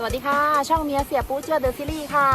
สวัสดีค่ะ ช่องเมียเสียปูเจือเดอะซีรีส์ค่ะ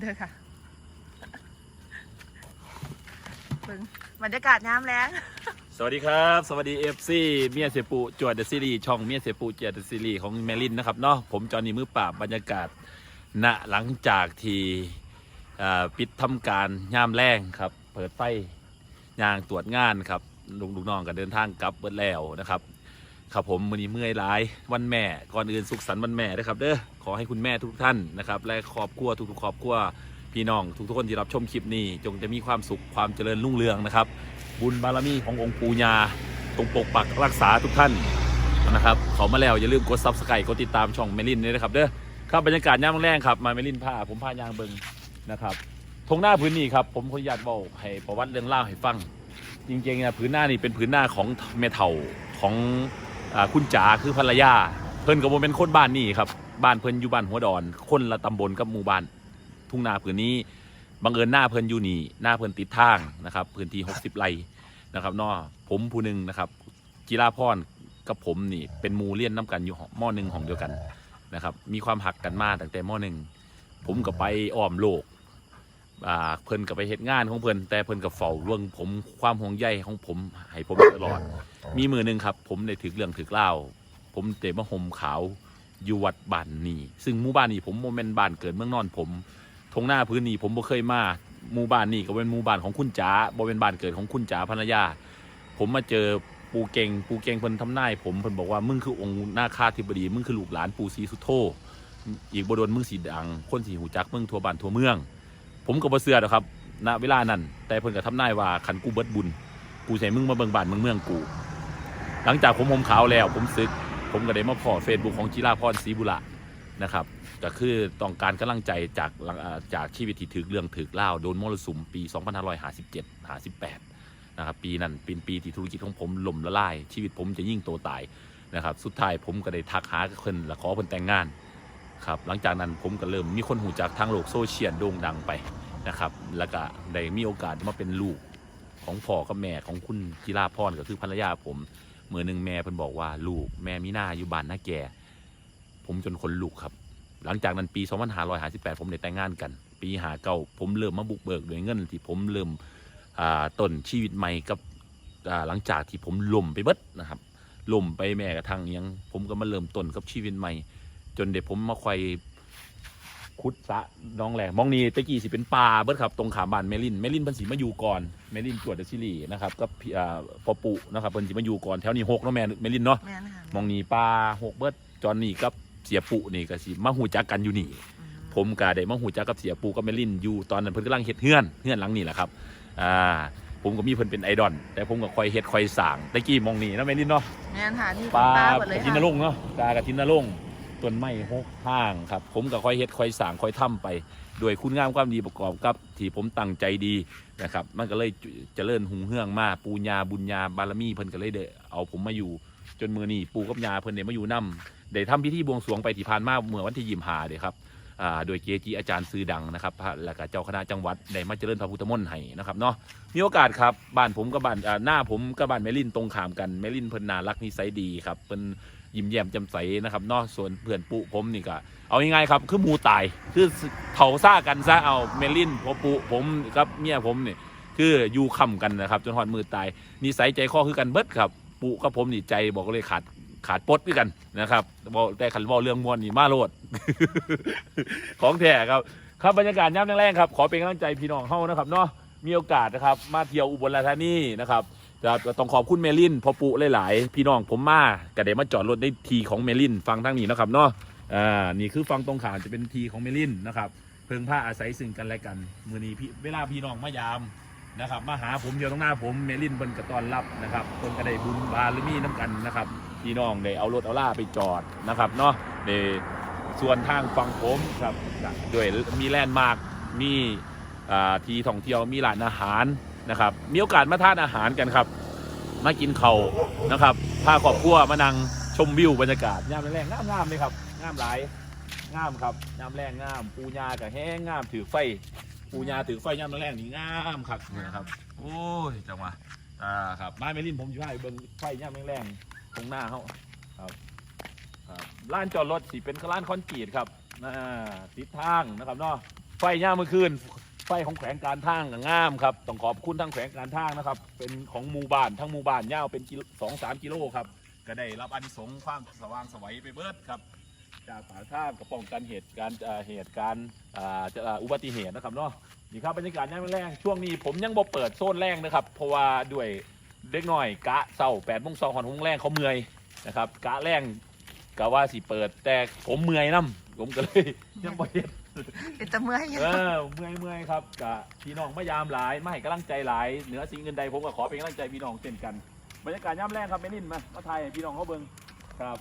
เด้อค่ะเบิ่งบรรยากาศน้ำแล้งสวัสดีครับ สวัสดีเอฟซีเมียเสียปูจวดเดอะซีรีส์ช่องเมียเสียปูจวดเดอะซีรีส์ของแมลินนะครับเนาะผมจอห์นนี่มือปราบบรรยากาศ ณหลังจากที่ปิดทำการย่ามแรงครับ เปิดไฟยางตรวจงานครับลุงลูกน้องก็เดินทางกลับเบิดแล้วนะครับ ครับผมมือนี้เมื่อยหลายวันแม่ก่อนอื่นสุขสันต์วันแม่นะครับ เด้อขอให้คุณแม่ทุกท่านนะครับ และครอบครัวทุกๆครอบครัวพี่น้องทุกๆคนที่รับชมคลิปนี้ จงจะมีความสุขความเจริญรุ่งเรืองนะครับ บุญบารมีขององค์ปูญาตรงปกปักรักษาทุกท่านนะครับเขามาแล้วอย่าลืมกดซับสไครต์กดติดตามช่องเมลินด้วยนะครับ เด้อ ครับบรรยากาศย่ามแรงครับ มาเมลินผ้า ผมผ้ายางเบิงนะครับทงหน้าพื้นนี่ครับ ผมขออนุญาตบอกให้ประวัติเรื่องเล่าให้ฟัง จริงๆนะพื้นหน้านี่เป็นพื้นหน้าของเมเถาของอคุณจ๋าคือภรรยา เพิ่นกับผมเป็นคนบ้านนี่ครับ บ้านเพิ่นอยู่บ้านหัวดอน คนละตำบลกับหมู่บ้าน ทุ่งนาพื้นนี้บังเอิญหน้าเพิ่นอยู่นี่หน้าเพิ่นติดทางนะครับพื้นที่ 60 ไร่นะครับนอผมผู้หนึ่งนะครับ กีฬาพรกับผมนี่เป็นมูเลียนน้ำกันอยู่หม้อหนึ่งของเดียวกัน นะครับมีความหักกันมาตั้งแต่หม้อหนึ่งผมก็ไปอ้อมโลกอ่าเพิ่นก็ไปเหตุงานของเพิ่นแต่เพิ่นก็เฝ้าเรื่องผมความห่วงใยของผมให้ผมตลอด มีมือหนึ่งครับ ผมได้ถึกเรื่องถึกเล่าวผมเตะมะหมขาวอยู่วัดบ้านนี่ซึ่งหมู่บ้านนี้ผมโมเมนบ้านเกิดเมืองนอนผมทงหน้าพื้นนี่ผมบ่เคยมาหมู่บ้านนี่ก็เป็นหมู่บ้านของคุณจ๋าบ่เป็นบ้านเกิดของคุณจ๋าภรรยา ผมมาเจอ ปูเก่งปูเก่งเพิ่นทำนายผมเพิ่นบอกว่ามึงคือองค์นาคาธิบดีมึงคือลูกหลานปู่ศรีสุโธอีกบ่โดนมึงสีดัง คนสีหูจักมึงทั่วบ้านทั่วเมือง ผมก็บ่เชื่อดอกครับณเวลานั้น แต่เพิ่นก็ทำนายว่าคันกูเบิดบุญกูใส่มึงมาเบิ่งบ้านเมืองเมืองกู หลังจากผมหมขาวแล้ว ผมซึก ผมก็ได้มาพอเฟซบุ๊กของจิราพรศรีบุระนะครับก็คือต้องการกำลังใจจากจากชีวิตที่ถือเรื่องถือเล่าโดนมรสุมปี 2557 58 นะครับปีนั้นเป็นปีที่ธุรกิจของผมล่มละลาย ชีวิตผมจะยิ่งโตตายนะครับสุดท้ายผมก็ได้ทักหาเพิ่นและขอเพิ่นแต่งงานครับหลังจากนั้นผมก็เริ่มมีคนหูจักทางโลกโซเชียลโด่งดังไปนะครับแล้วก็ได้มีโอกาสมาเป็นลูกของพ่อกับแม่ของคุณจิราพรก็คือภรรยาผมเมื่อหนึ่งแม่เพิ่นบอกว่าลูกแม่มีหน้าอยู่บ้านหน้าแก่ผมจนคนลุกครับ หลังจากนั้นปี 2558 ผมได้แต่งงานกัน ปีหาเก่าผมเริ่มมาบุกเบิกด้วยเงินที่ผมเริ่ม ต้นชีวิตใหม่กับอ่าหลังจากที่ผมล่มไปเบิดนะครับล่มไปแม่กระทั่งอิหยังผมก็มาเริ่มต้นกับชีวิตใหม่ จนเด็ผมมาคอยขุดสระน้องแหล่มองนี้ตะกี้สิเป็นป่าเบิดครับตรงขามบ้านเมลินเมลินเพิ่นสิมาอยู่ก่อนเมลินตรวจเดอะซิลีนะครับกับพี่อ่าปอปุนะครับเพิ่นสิมาอยู่ก่อนแถวนี้หกเนาะแม่เมลินเนาะแม่นค่ะมองนี่ปลาหกเบิดจอนนี่กับเสียปุนี่ก็สิมาหูจักกันอยู่นี่ ผมก็ได้มาหูจักกับเสียปูกับเมลินอยู่ตอนนั้นเพิ่นกำลังเฮ็ดเฮือนเฮือนหลังนี่แหละครับ อ่าผมก็มีเพิ่นเป็นไอดอลแต่ผมก็คอยเฮ็ดคอยสร้างตะกี้มองนี่นะเมลินเนาะแม่นค่ะนี่ปลาหมดเลยกระทินนค่ะรงค์เนาะปลากระทินนรงค์ต้นไม้หกห้างครับ ผมก็คอยเฮ็ดคอยสร้างคอยทำไปด้วยคุณงามความดีประกอบกับที่ผมตั้งใจดีนะครับมันก็เลยเจริญหุงเฮืองมาปูญาบุญญาบารมีเพิ่นก็เลยได้เอาผมมาอยู่จนมือนี่ปูกับยาเพิ่นได้มาอยู่นํได้ทำพิธีบวงสรวงไปที่ผ่านมาเมื่อวันที่ยิมหาเด้ครับอ่า โดยเกจิอาจารย์ซื้อดังนะครับและก็เจ้าคณะจังหวัดได้มาเจริญพระพุทธมนต์ให้นะครับเนาะมีโอกาสครับบ้านผมกับบ้านหน้าผมกับบ้านแมลินตรงขามกันแมลินเพิ่นน่ารักนิสัยดีครับเพิ่นยิ้มแย้มแจ่มใสนะครับเนาะส่วนเพื่อนปุผมนี่ก็เอาง่ายๆครับคือหมูตายคือเผาซ่ากันซะเอาเมลินพอปุผมกับเมียผมนี่คืออยู่ค่ำกันนะครับ จนหอดมือตายนิสัยใจคอคือกันเบิดครับปุกับผมนี่ใจบอกเลยขาด ขาดปดด้วยกันนะครับบอกแต่ขันบอกเรื่องมวลนี่มาโลด ของแท้ครับ ครับบรรยากาศย่ำแรงๆครับ ขอเป็นกำลังใจพี่น้องเฮานะครับเนาะมีโอกาสนะครับมาเที่ยวอุบลราชธานีนะครับจะต้องขอบคุณเมลินพอปุหลายๆ พี่น้องผมมากระเดมาจอดรถได้ทีของเมลินฟังทางนี้นะครับเนาะอ่านี่คือฟังตรงขามจะเป็นทีของเมลินนะครับเพิ่งผ้าอาศัยซึ่งกันและกันมือนี้พี่เวลาพี่น้องมายามนะครับมาหาผมอยู่ตรงหน้าผมเมลินเพิ่นก็ต้อนรับนะครับเพิ่นก็ได้บุญบารมีน้ำกันนะครับ พี่น้องได้เอารถเอาล่าไปจอดนะครับเนาะในส่วนทางฝั่งผมครับด้วยมีแลนด์มาร์คมีที่ท่องเที่ยวมีร้านอาหารนะครับ มีโอกาสมาทานอาหารกันครับ มากินเขานะครับพาครอบครัวมานั่งชมวิวบรรยากาศงามแรงๆงามเลยครับงามหลายงามครับยามแรงงาม ปูยากับแห้งงามถือไฟ ปูยาถือไฟยามแรงนี่งามครับนี่ครับ โอ้ยจังหวะอ่าครับไม้เมลินผมอยู่ให้เบิ่งไฟยามแรง ตรงหน้าเขาครับครับร้านจอดรถสิเป็นร้านคอนกรีตครับอ่าติดทางนะครับเนาะไฟยามเมื่อคืน ไฟของแขวงการทางก็งามครับต้องขอบคุณทั้งแขวงการทางนะครับ เป็นของหมู่บ้านทั้งหมู่บ้านยาวเป็นกิโลสองสามกิโลครับก็ได้รับอานิสงส์ความสว่างไสวัยไปเบิดครับ จากปากทางก็ป้องกันเหตุการณ์เอ่อเหตุการณ์อ่าจะอ่าอุบัติเหตุนะครับเนาะนี่ครับบรรยากาศย่ามแรงช่วงนี้ผมยังบ่เปิดโซนแรงนะครับ เพราะว่าด้วย เด็กน้อยกะเศร้าแปดโมงสองหอนหงแรงเขาเมื่อยนะครับกะแรงกะว่าสิเปิดแต่ผมเมื่อยน้ำผมก็เลยยังบ่เฮ็ดเป็นตะเมื่อยอยู่เออเมื่อยเมื่อยครับกะพี่น้องไม่ยามหลายไม่ให้กำลังใจหลายเหนือสิ่งอื่นใดผมก็ขอเป็นกำลังใจพี่น้องเช่นกันบรรยากาศย่ำแรงครับเมลินมามาไทยให้พี่น้องเขาเบิ่งครับ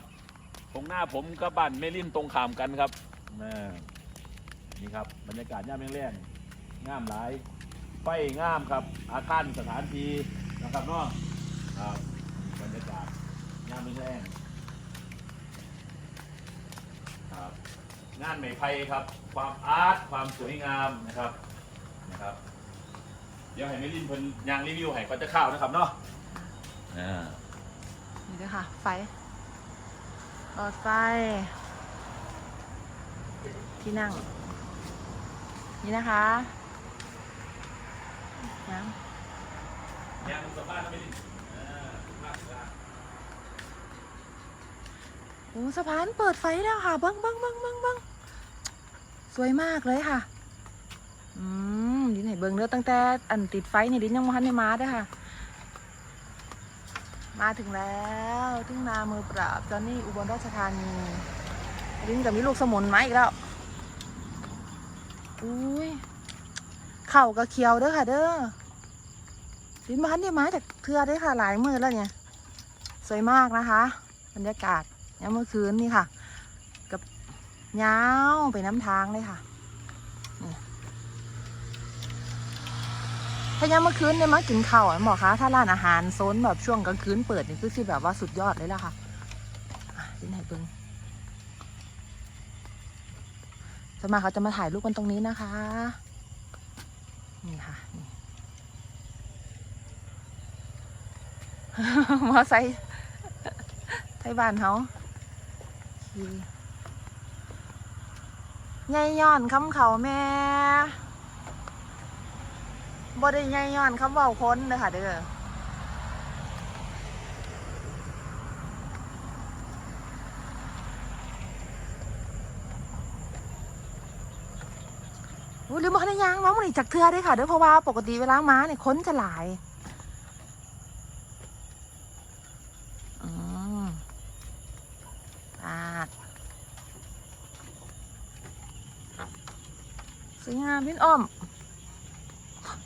ตรงหน้าผมกับบ้านเมลินตรงขามกันครับน่านี่ครับบรรยากาศย่ำแรงงามหลายไฟงามครับ อาคารสถานที่ นะครับเนาะครับบรรยากาศย่ำแรงครับงานไหมไพรครับ ความอาร์ตความสวยงามนะครับนะครับ เดี๋ยวให้มิลินเพิ่นยางรีวิวให้เขาจะเข้าวนะครับเนาะอ่านี่ด้วยค่ะ ไฟหลอดไฟ ที่นั่ง นี่นะคะ น้ ยางสัมภาษณ์นะมิลินอ่าภาษณ์สัมภาษณ์ำโอ้สะพานเปิดไฟแล้วค่ะเบิ้งเบิ้งเบิ้งเบิ้งเบิ้งสวยมากเลยค่ะ อืมดินไหนเบิ้งเด้อตั้งแต่อันติดไฟนี่ดินยังมาทันได้มาด้วยค่ะ มาถึงแล้วทุ่งนามือปราบจอนนี่อุบลราชธานีลิ้นกับมีลูกสมุนไมาอีกแล้วอุ้ยเข่ากับเขียวเด้อค่ะเด้อ ลิ้นบ้านเนี่ยมาจากเทือได้ค่ะ หลายมือแล้วเนี่ย สวยมากนะคะ บรรยากาศยามเมื่อคืนนี่ค่ะ กับยาวไปน้ำทางเลยค่ะถ้ายามเมื่อคืนเนี่ยมากินข้าวหมอคะถ้าร้านอาหารโซนแบบช่วงกลางคืนเปิดนี่คือสิแบบว่าสุดยอดเลยล่ะค่ะอะที่ไหนเบิ้งจะมาเขาจะมาถ่ายรูปกันตรงนี้นะคะ นี่ค่ะ มอไซค์ไทยบ้านเขาใหญ่ย้อนคำเขาแม่บ่ได้ใหญ่ย้อนคำเว้าคนเด้อค่ะเด้ออุ้ยลืมบอกในยางมามันจากเทือเด้ค่ะเด้อเพราะว่าปกติเวลามาเนี่ยค้นจะหลาย อืมปาด พี่อ้อม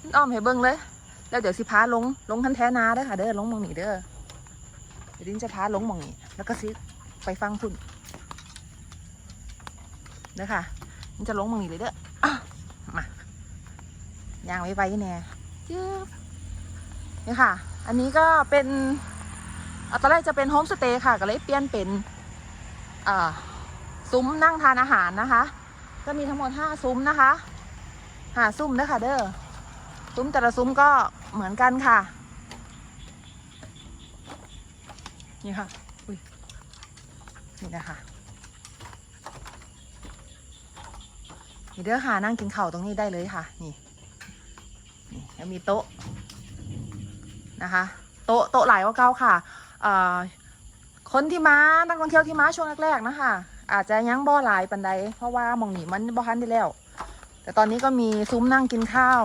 พี่อ้อมให้เบิ่งเลย แล้วเดี๋ยวสิพาลงลงทันแท้นาเด้อค่ะเด้อลงมองนี่เด้อเดี๋ยวดินจะพาลงมองนี่แล้วก็ซิไปฟังพุ่นเด้อค่ะดินจะลงมองนี่เลยเด้อมายางไว้ไว้แน่จึ๊บนี่ค่ะ อันนี้ก็เป็นอตอนแรกจะเป็นโฮมสเตย์ค่ะ ก็เลยเปลี่ยนเป็นซุ้มนั่งทานอาหารนะคะ ก็มีทั้งหมดห้าซุ้มนะคะ หาซุ้มเด้อค่ะ เด้อซุ้มแต่ละซุ้มก็เหมือนกันค่ะ นี่ค่ะ อุ้ย นี่นะคะ นี่เด้อค่ะนั่งกินข้าวตรงนี้ได้เลยค่ะ นี่ นี่แล้วมีโต๊ะนะคะ โต๊ะโต๊ะหลายกว่าเก้าค่ะเอ่อคนที่มา นักท่องเที่ยวที่มาช่วงแรกๆนะคะอาจจะยังบ่หลายปันใดเพราะว่ามองหนีมันบ่ทันได้แล้ว แต่ตอนนี้ก็มีซุ้มนั่งกินข้าว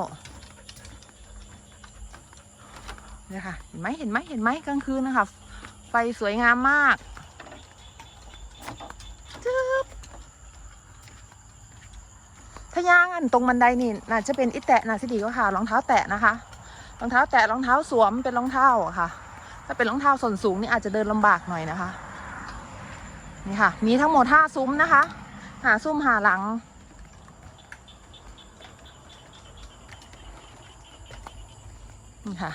เนี่ยค่ะ เห็นไหมเห็นไหมเห็นไหมกลางคืนนะคะ ไฟสวยงามมากจึ๊บถ้าย่างอันตรงบันไดนี่น่าจะเป็นอิแตะน่าจะดีกว่าค่ะ รองเท้าแตะนะคะ รองเท้าแตะรองเท้าสวมเป็นรองเท้าค่ะ ถ้าเป็นรองเท้าส้นสูงนี่อาจจะเดินลำบากหน่อยนะคะ นี่ค่ะ มีทั้งหมดห้าซุ้มนะคะ หาซุ้มหาหลัง ค่ะ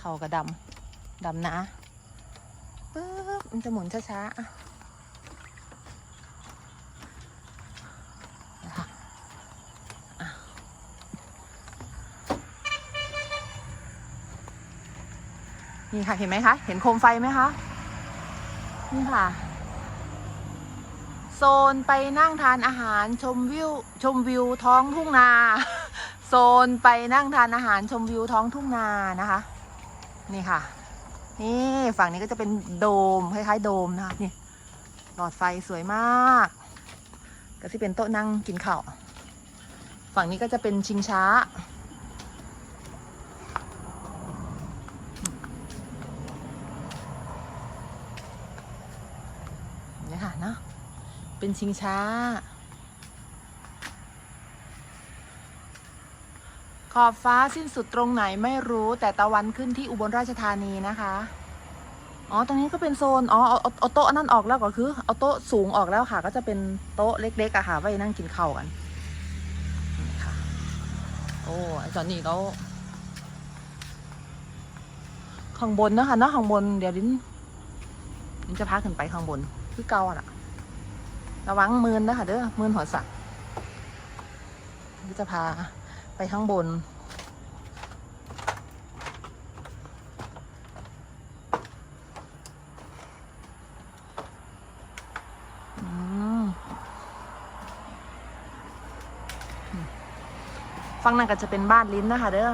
เขากระดำดำนะปึ๊บมันจะหมุนช้าๆนี่ค่ะ เห็นไหมคะ เห็นโคมไฟไหมคะ นี่ค่ะ โซนไปนั่งทานอาหารชมวิวชมวิวท้องทุ่งนา โซนไปนั่งทานอาหารชมวิวท้องทุ่งนานะคะ นี่ค่ะ นี่ฝั่งนี้ก็จะเป็นโดมคล้ายๆโดมนะคะนี่หลอดไฟสวยมาก ก็ที่เป็นโต๊ะนั่งกินข้าวฝั่งนี้ก็จะเป็นชิงช้า นี่ค่ะเนาะเป็นชิงช้า ขอบฟ้าสิ้นสุดตรงไหนไม่รู้แต่ตะวันขึ้นที่อุบลราชธานีนะคะ อ๋อ ตรงนี้ก็เป็นโซน อ๋อ เอาเอาเอาโต๊ะอันนั้นออกแล้วก็คือ เอาโต๊ะสูงออกแล้วค่ะ ก็จะเป็นโต๊ะเล็กๆอะค่ะไว้นั่งกินข้าวกันนี่ค่ะ โอ้ไอจอนนี่เขาข้างบนนะคะเนาะข้างบนเดี๋ยวลิ้นลิ้นจะพาขึ้นไปข้างบน คือเก่าอะน่ะ ระวังมืนนะคะเด้อมืนหัวสักลิ้นจะพา ไปข้างบนอืมฝั่งนั้นก็จะเป็นบ้านลิ้นนะคะ เด้อ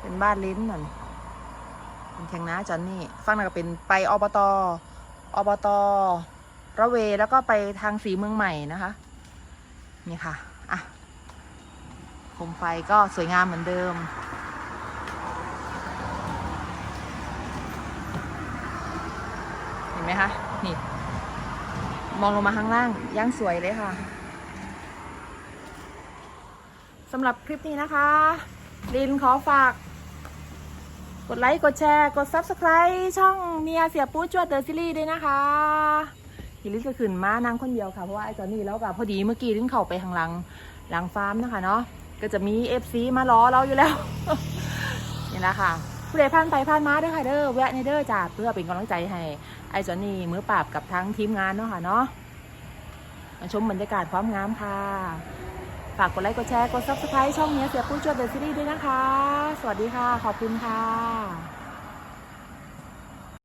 เป็นบ้านลิ้นนั่นเป็นแข่งน้าจอนนี่ฝั่งนั้นก็เป็นไปอบต อบต ระเวแล้วก็ไปทางสีเมืองใหม่นะคะ นี่ค่ะ โคมไฟก็สวยงามเหมือนเดิม เห็นไหมคะ นี่ มองลงมาข้างล่างย่างสวยเลยค่ะสำหรับคลิปนี้นะคะ ลินขอฝากกดไลค์ กดแชร์ กด Subscribe ช่องเมียเสียปู้จวดเดอะซีรีส์ด้วยนะคะฮิลิสก็ขึ้นมานางคนเดียวค่ะ เพราะว่าไอ้จอนนี่แล้วกับพอดีเมื่อกี้ลินเข้าไปทางหลังหลังฟาร์มนะคะเนาะ ก็จะมีเอฟซีมาล้อเราอยู่แล้ว นี่แหละค่ะผู้ใดผ่านไปผ่านมาด้วยค่ะเด้อแวะในเด้อจ้าเพื่อเป็นกำลังใจให้ไอ้จอนนี่มือปราบกับทั้งทีมงานเนาะค่ะเนาะมาชมบรรยากาศความงามค่ะ ฝากกดไลค์กดแชร์กดซับสไครต์ช่องเนี้ยเสียปุ้ยจวดเดอะซีรีส์ด้วยนะคะ สวัสดีค่ะ ขอบคุณค่ะ